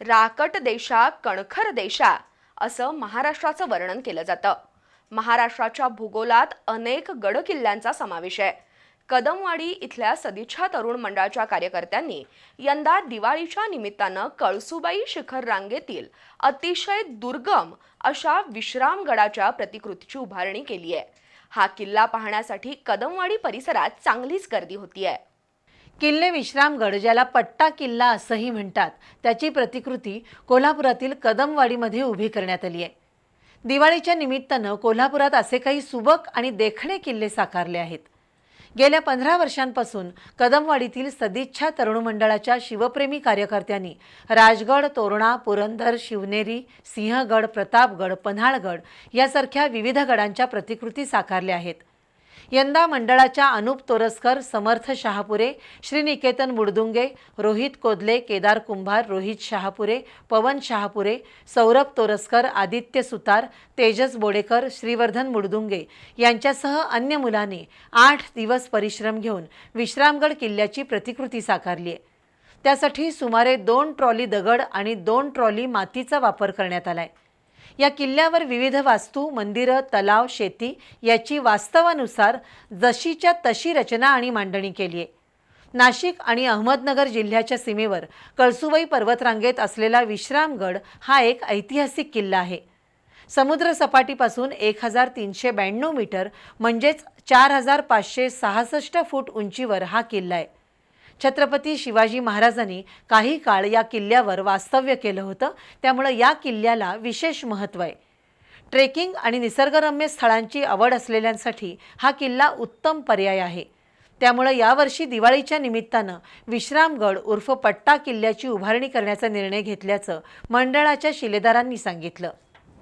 राकट देशा कणखर देशा असं महाराष्ट्राचं वर्णन केलं जातं. महाराष्ट्राच्या भूगोलात अनेक गडकिल्ल्यांचा समावेश आहे. कदमवाडी इथल्या सदिच्छा तरुण मंडळाच्या कार्यकर्त्यांनी यंदा दिवाळीच्या निमित्तानं कळसुबाई शिखर रांगेतील अतिशय दुर्गम अशा विश्रामगडाच्या प्रतिकृतीची उभारणी केली आहे. हा किल्ला पाहण्यासाठी कदमवाडी परिसरात चांगलीच गर्दी होती आहे किल्ले विश्रामगड ज्याला पट्टा किल्ला असंही म्हणतात त्याची प्रतिकृती कोल्हापुरातील कदमवाडीमध्ये उभी करण्यात आली आहे. दिवाळीच्या निमित्तानं कोल्हापुरात असे काही सुबक आणि देखणे किल्ले साकारले आहेत. गेल्या पंधरा वर्षांपासून कदमवाडीतील सदिच्छा तरुण मंडळाच्या शिवप्रेमी कार्यकर्त्यांनी राजगड तोरणा पुरंदर शिवनेरी सिंहगड प्रतापगड पन्हाळगड यासारख्या विविध गडांच्या प्रतिकृती साकारल्या आहेत. यंदा मंडळाच्या अनुप तोरसकर समर्थ शहापुरे श्रीनिकेतन मुडदुंगे रोहित कोदले केदार कुंभार रोहित शहापुरे पवन शहापुरे सौरभ तोरसकर आदित्य सुतार तेजस बोडेकर श्रीवर्धन मुडदुंगे यांच्यासह अन्य मुलांनी आठ दिवस परिश्रम घेऊन विश्रामगड किल्ल्याची प्रतिकृती साकारली आहे. त्यासाठी सुमारे दोन ट्रॉली दगड आणि दोन ट्रॉली मातीचा वापर करण्यात आलाय. या किल्ल्यावर विविध वास्तू मंदिरं तलाव शेती याची वास्तवानुसार जशीच्या तशी रचना आणि मांडणी केली आहे नाशिक आणि अहमदनगर जिल्ह्याच्या सीमेवर कळसुबाई पर्वतरांगेत असलेला विश्रामगड हा एक ऐतिहासिक किल्ला आहे. समुद्रसपाटीपासून एक हजार तीनशे ब्याण्णव मीटर म्हणजेच चार हजार पाचशे सहासष्ट फूट उंचीवर हा किल्ला आहे. छत्रपती शिवाजी महाराजांनी काही काळ या किल्ल्यावर वास्तव्य केलं होतं. त्यामुळं या किल्ल्याला विशेष महत्त्व आहे. ट्रेकिंग आणि निसर्गरम्य स्थळांची आवड असलेल्यांसाठी हा किल्ला उत्तम पर्याय आहे. त्यामुळं यावर्षी दिवाळीच्या निमित्तानं विश्रामगड उर्फ पट्टा किल्ल्याची उभारणी करण्याचा निर्णय घेतल्याचं मंडळाच्या शिलेदारांनी सांगितलं.